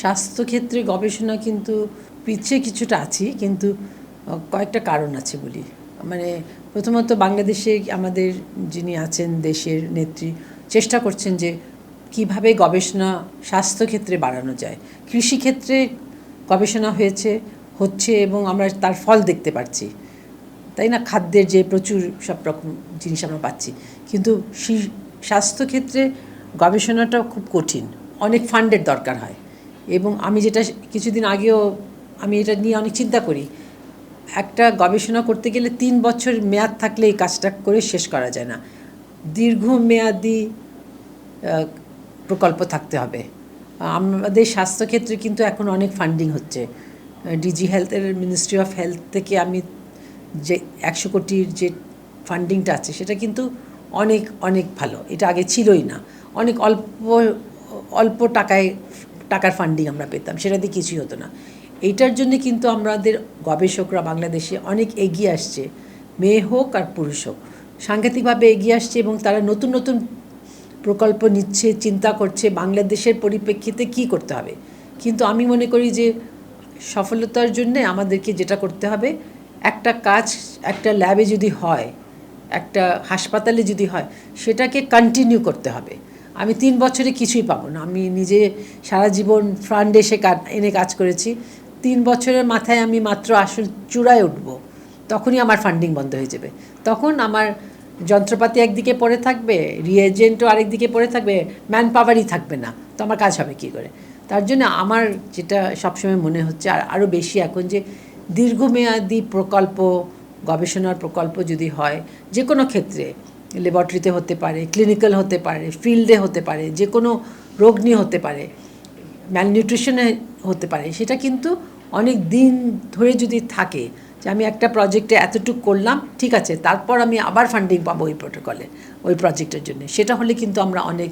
স্বাস্থ্যক্ষেত্রে গবেষণা কিন্তু পিছিয়ে কিছুটা আছি, কিন্তু কয়েকটা কারণ আছে বলি। মানে প্রথমত বাংলাদেশে আমাদের যিনি আছেন দেশের নেত্রী, চেষ্টা করছেন যে কীভাবে গবেষণা স্বাস্থ্যক্ষেত্রে বাড়ানো যায়। কৃষিক্ষেত্রে গবেষণা হয়েছে, হচ্ছে এবং আমরা তার ফল দেখতে পাচ্ছি তাই না? খাদ্যের যে প্রচুর সব রকম জিনিস আমরা পাচ্ছি। কিন্তু স্বাস্থ্যক্ষেত্রে গবেষণাটা খুব কঠিন। অনেক ফান্ডের দরকার হয়। এবং আমি যেটা কিছুদিন আগেও আমি এটা নিয়ে অনেক চিন্তা করি। একটা গবেষণা করতে গেলে তিন বছর মেয়াদ থাকলে এই কাজটা করে শেষ করা যায় না। দীর্ঘমেয়াদী প্রকল্প থাকতে হবে। আমাদের স্বাস্থ্যক্ষেত্রে কিন্তু এখন অনেক ফান্ডিং হচ্ছে। ডিজি হেলথের, মিনিস্ট্রি অফ হেলথ থেকে আমি যে একশো কোটির যে ফান্ডিংটা আছে, সেটা কিন্তু অনেক অনেক ভালো। এটা আগে ছিলই না। অনেক অল্প অল্প টাকায় টাকার ফান্ডিং আমরা পেতাম, সেটা দিয়ে কিছুই হতো না। এইটার জন্য কিন্তু আমাদের গবেষকরা বাংলাদেশে অনেক এগিয়ে আসছে, মেয়ে হোক আর পুরুষ হোক। সাংঘাতিকভাবে এগিয়ে আসছে এবং তারা নতুন নতুন প্রকল্প নিচ্ছে, চিন্তা করছে, বাংলাদেশের পরিপ্রেক্ষিতে কি করতে হবে। কিন্তু আমি মনে করি যে সফলতার জন্যে আমাদেরকে যেটা করতে হবে, একটা কাজ, একটা ল্যাবে যদি হয়, একটা হাসপাতালে যদি হয়, সেটাকে কন্টিনিউ করতে হবে। আমি তিন বছরে কিছুই পাবো না। আমি নিজে সারা জীবন ফান্ড এসে এনে কাজ করেছি। তিন বছরের মাথায় আমি মাত্র আসল চূড়ায় উঠবো। তখনই আমার ফান্ডিং বন্ধ হয়ে যাবে। তখন আমার যন্ত্রপাতি একদিকে পড়ে থাকবে রিয়েজেন্টও আরেকদিকে পড়ে থাকবে ম্যান পাওয়ারই থাকবে না। তো আমার কাজ হবে কী করে? তার জন্য আমার যেটা সবসময় মনে হচ্ছে, আর আরও বেশি এখন যে দীর্ঘমেয়াদী প্রকল্প, গবেষণার প্রকল্প যদি হয় যে কোনো ক্ষেত্রে ল্যাবরেটরিতে হতে পারে ক্লিনিক্যাল হতে পারে ফিল্ডে হতে পারে যে কোনো রোগ নিয়ে হতে পারে ম্যালনিউট্রিশনে হতে পারে, সেটা কিন্তু অনেক দিন ধরে যদি থাকে যে আমি একটা প্রজেক্টে এতটুকু করলাম, ঠিক আছে, তারপর আমি আবার ফান্ডিং পাবো ওই প্রোটোকলে ওই প্রজেক্টের জন্য। সেটা হলে কিন্তু আমরা অনেক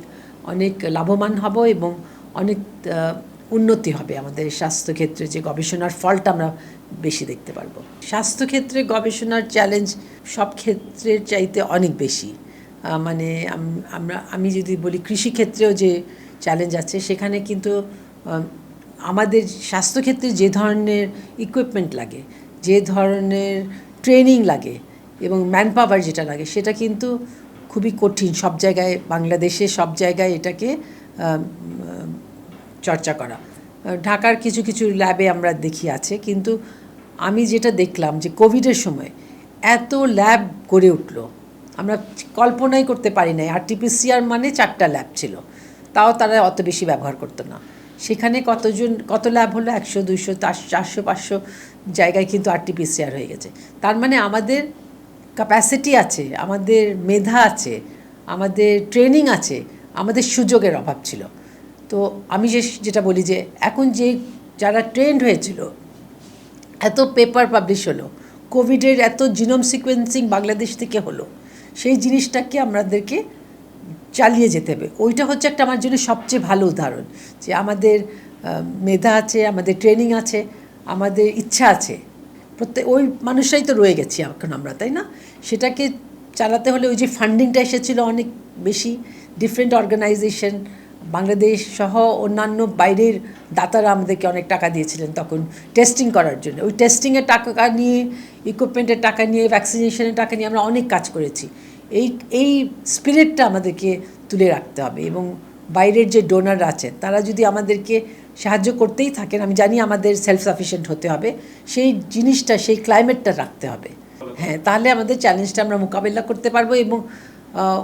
অনেক লাভবান হব এবং অনেক উন্নতি হবে আমাদের স্বাস্থ্যক্ষেত্রে যে গবেষণার ফলটা আমরা বেশি দেখতে পারব। স্বাস্থ্যক্ষেত্রে গবেষণার চ্যালেঞ্জ সব ক্ষেত্রের চাইতে অনেক বেশি। মানে আমরা, আমি যদি বলি কৃষিক্ষেত্রেও যে চ্যালেঞ্জ আছে, সেখানে কিন্তু আমাদের স্বাস্থ্যক্ষেত্রে যে ধরনের ইকুইপমেন্ট লাগে, যে ধরনের ট্রেনিং লাগে এবং ম্যান পাওয়ার যেটা লাগে, সেটা কিন্তু খুবই কঠিন। সব জায়গায়, বাংলাদেশে সব জায়গায় এটাকে চর্চা করা। ঢাকার কিছু কিছু ল্যাবে আমরা দেখি আছে, কিন্তু আমি যেটা দেখলাম যে কোভিডের সময় এত ল্যাব গড়ে উঠল। আমরা কল্পনাই করতে পারি নাই আরটিপিসিআর মানে চারটা ল্যাব ছিল। তাও তারা অত বেশি ব্যবহার করতো না। সেখানে কতজন, কত ল্যাব হলো? একশো, দুইশো, চারশো পাঁচশো জায়গায় কিন্তু আরটিপিসিআর হয়ে গেছে। তার মানে আমাদের ক্যাপাসিটি আছে, আমাদের মেধা আছে, আমাদের ট্রেনিং আছে, আমাদের সুযোগের অভাব ছিল। তো আমি যে, যেটা বলি যে এখন যে যারা ট্রেন্ড হয়েছিল এত পেপার পাবলিশ হলো কোভিডের এত জিনোম সিকোয়েন্সিং বাংলাদেশ থেকে হলো, সেই জিনিসটাকে আমাদেরকে চালিয়ে যেতে হবে। ওইটা হচ্ছে একটা আমার জন্য সবচেয়ে ভালো উদাহরণ, যে আমাদের মেধা আছে, আমাদের ট্রেনিং আছে, আমাদের ইচ্ছা আছে। প্রত্যেক ওই মানুষরাই তো রয়ে গেছি এখন আমরা, তাই না? সেটাকে চালাতে হলে ওই যে ফান্ডিংটা এসেছিল অনেক বেশি ডিফারেন্ট অর্গানাইজেশন বাংলাদেশ সহ অন্যান্য বাইরের দাতারা আমাদেরকে অনেক টাকা দিয়েছিলেন তখন টেস্টিং করার জন্য। ওই টেস্টিংয়ের টাকা নিয়ে ইকুইপমেন্টের টাকা নিয়ে ভ্যাকসিনেশনের টাকা নিয়ে আমরা অনেক কাজ করেছি। এই এই স্পিরিটটা আমাদেরকে তুলে রাখতে হবে এবং বাইরের যে ডোনার আছেন তারা যদি আমাদেরকে সাহায্য করতেই থাকেন, আমি জানি আমাদের সেলফ সাফিসিয়েন্ট হতে হবে, সেই জিনিসটা, সেই ক্লাইমেটটা রাখতে হবে। হ্যাঁ তাহলে আমাদের চ্যালেঞ্জটা আমরা মোকাবিলা করতে পারব এবং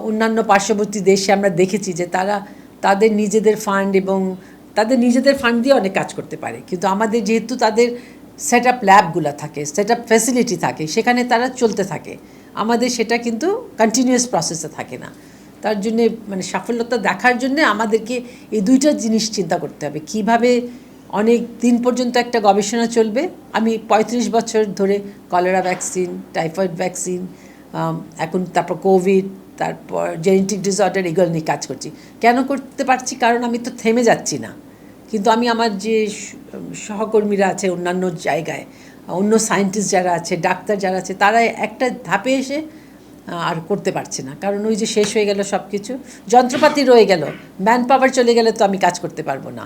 অন্যান্য পার্শ্ববর্তী দেশে আমরা দেখেছি যে তারা তাদের নিজেদের ফান্ড এবং তাদের নিজেদের ফান্ড দিয়ে অনেক কাজ করতে পারে। কিন্তু আমাদের যেহেতু তাদের সেট আপ ল্যাবগুলো থাকে সেট আপ ফ্যাসিলিটি থাকে, সেখানে তারা চলতে থাকে। আমাদের সেটা কিন্তু কন্টিনিউয়াস প্রসেসে থাকে না। তার জন্যে মানে সাফল্যতা দেখার জন্যে আমাদেরকে এই দুইটা জিনিস চিন্তা করতে হবে। কীভাবে অনেক দিন পর্যন্ত একটা গবেষণা চলবে? আমি পঁয়ত্রিশ বছর ধরে কলেরা ভ্যাকসিন টাইফয়েড ভ্যাকসিন এখন তারপর কোভিড তারপর জেনেটিক ডিসঅর্ডার এগুলো নিয়ে কাজ করছি। কেন করতে পারছি? কারণ আমি তো থেমে যাচ্ছি না। কিন্তু আমি আমার যে সহকর্মীরা আছে অন্যান্য জায়গায়, অন্য সায়েন্টিস্ট যারা আছে, ডাক্তার যারা আছে, তারা একটা ধাপে এসে আর করতে পারছে না। কারণ ওই যে শেষ হয়ে গেল সব কিছু যন্ত্রপাতি রয়ে গেল ম্যান পাওয়ার চলে গেলে তো আমি কাজ করতে পারব না।